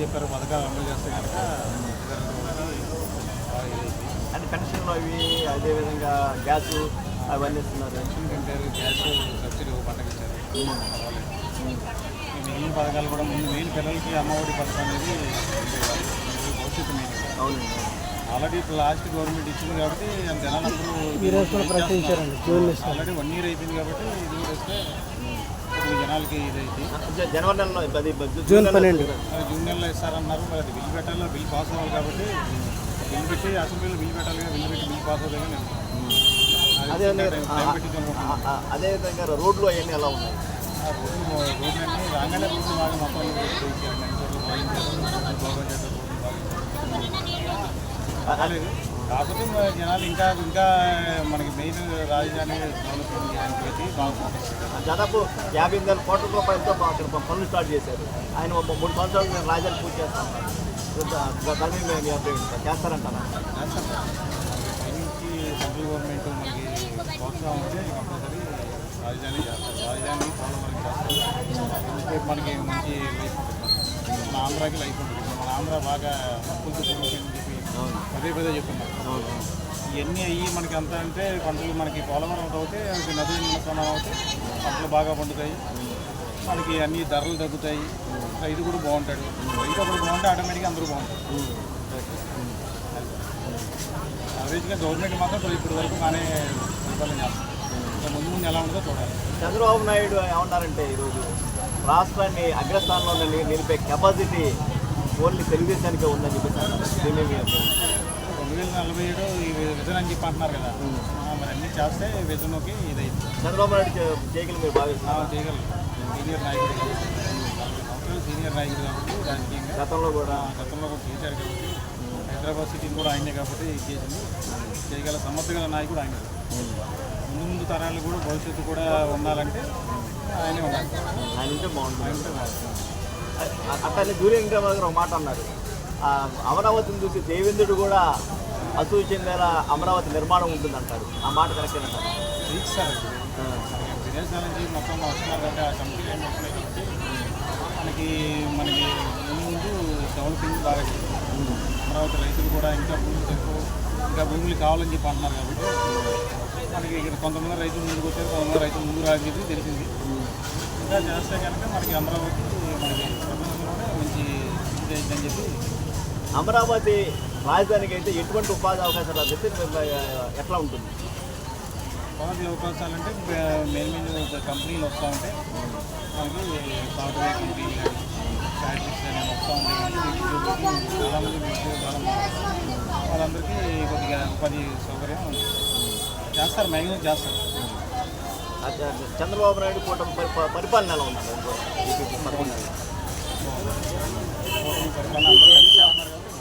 చెప్పారు పథకాలు అమలు చేస్తే కనుక. అంటే పెన్షన్లు అవి అదేవిధంగా గ్యాస్ అవన్నీ ఇస్తున్నారు. పెన్షన్ కంటారు గ్యాస్ సబ్సిడీ ఒక పంటకి ఇచ్చారు. మిగిలిన పథకాలు కూడా ముందు మెయిన్ పిల్లలకి అమ్మఒడి పథకం అనేది భవిష్యత్తు మెయిన్ అవునండి. ఆల్రెడీ ఇప్పుడు లాస్ట్ గవర్నమెంట్ ఇచ్చింది కాబట్టి జనాలందరూ ఆల్రెడీ వన్ ఇయర్ అయిపోయింది కాబట్టి ఇది కూడా జనాలకి ఇదైతే. జనవరి నెలలో అది జూన్ పన్నెండు. జూన్ నెలలో ఇస్తారన్నారు మరి అది బిల్ పెట్టాలో? బిల్ పాస్ అవ్వాలి కాబట్టి బిల్ పెట్టి అసెంబ్లీలో బిల్ పెట్టాలి కదా బిల్ పెట్టి బిల్ పాస్ అవుతుంది కానీ అదే అదేవిధంగా రోడ్లు అవన్నీ ఎలా ఉన్నాయి? ఆ రోడ్లు రోడ్లన్నీ రాగానే రోడ్లు బాగా మొత్తం కాకపోతే జనాలు ఇంకా ఇంకా మనకి మెయిన్ రాజధాని డెవలప్మెంట్ చేయడానికి బాగుంటుంది దాదాపు యాభై ఎనిమిది వేల కోట్ల రూపాయలతో అక్కడ పనులు స్టార్ట్ చేశారు. ఆయన ఒక మూడు సంవత్సరాలు నేను రాజధాని పూర్తి చేస్తాను. దాన్ని మేము అభిప్రాయం? చేస్తారంటారా? సెంట్రల్ గవర్నమెంట్ మనకి ప్రోత్సాహం ఉంటే కంపల్సరీ రాజధాని చేస్తారు. రాజధాని పోలవరం చేస్తారు. మనకి మంచి లైఫ్ ఉంటుంది. మన ఆంధ్రాకి లైఫ్ ఉంటుంది. ఇప్పుడు మన ఆంధ్ర బాగా పెరిగిపోయిందని చెప్పి పదే పదే చెప్తున్నారు ఇవన్నీ అయ్యి మనకి అంత అంటే పంటలు మనకి పోలవరం ఒకటి అవుతే మనకి నది నిర్మాణం అవుతే పంటలు బాగా పండుతాయి. మనకి అన్ని ధరలు తగ్గుతాయి. రైతు కూడా బాగుంటాడు. రైతు ఒకటి బాగుంటే ఆటోమేటిక్గా అందరూ బాగుంటారు. యావరేజ్గా గవర్నమెంట్ మాత్రం ఇప్పుడు వరకు బాగానే పరిపాలన చేస్తుంది. ఇంకా ముందు ముందు ఎలా ఉంటుందో చూడాలి. చంద్రబాబు నాయుడు ఏమన్నారంటే ఈరోజు రాష్ట్రాన్ని అగ్రస్థానంలో నిలి- నిలిపే కెపాసిటీ ఓన్లీ తెలుగుదేశానికే ఉందని చెప్పేసి అన్నారు. దీన్ని మీ అభిప్రాయం? రెండు వేల నలభై ఏడు ఈ విజన్ అని చెప్పి అంటున్నారు కదా. మరి అన్నీ చేస్తే విజన్కి ఇదైంది. చంద్రబాబు నాయుడు చే- చేయగలి మీరు భావిస్తున్నారు చేయగలరు. సీనియర్ నాయకుడు కాబట్టి సీనియర్ నాయకుడు కాబట్టి రాజకీయంగా గతంలో కూడా. గతంలో కూడా చేశారు కాబట్టి హైదరాబాద్ సిటీని కూడా ఆయనే కాబట్టి చేసింది. చేయగల సమర్థగల నాయకుడు ఆయన. ముందు ముందు తరాలు కూడా భవిష్యత్తు కూడా ఉండాలంటే ఆయనే ఉండాలి. ఆయన ఉంటే బాగుంటుంది. ఆయన ఉంటే బాగుంటుంది. అ- అట్లనే జూలియన్ ఇంగ్రామ్ గారు ఒక మాట అన్నారు. అమరావతిని చూసి దేవేంద్రుడు కూడా అసూయ చెందేలా అమరావతి నిర్మాణం ఉంటుందంటారు. ఆ మాట కరెక్ట్ అంటారు విదేశాల నుంచి మొత్తం వస్తున్నారు ఆ మనకి మనకి ముందు డెవలపింగ్ బాగా. అమరావతి రైతులు కూడా ఇంకా భూములు తక్కువ ఇంకా భూములు కావాలని చెప్పి అంటున్నారు కాబట్టి మనకి ఇక్కడ కొంతమంది రైతులు ముందుకు వచ్చారు కొంతమంది రైతులు ముందు రాజకీయ తెలిసింది. ఇంకా చేస్తే కనుక మనకి అమరావతి అయిందని చెప్పి అమరావతి రాజధానికి అయితే ఎటువంటి ఉపాధి అవకాశాలు అని చెప్పి ఎట్లా ఉంటుంది? ఉపాధి అవకాశాలంటే మెయిన్ మెయిన్ కంపెనీలు వస్తూ ఉంటాయి మనకి సాఫ్ట్వేర్ కంపెనీలు కానీ ఫ్యాక్టరీస్ కానీ వస్తూ ఉంటాయి కాబట్టి చాలామంది. వాళ్ళందరికీ కొద్దిగా ఉపాధి సౌకర్యం చేస్తారు మ్యాక్సిమం చేస్తారు. చంద్రబాబు నాయుడు కూటమి పరి- ప- అందరూ కలిసి ఉన్నారు కాబట్టి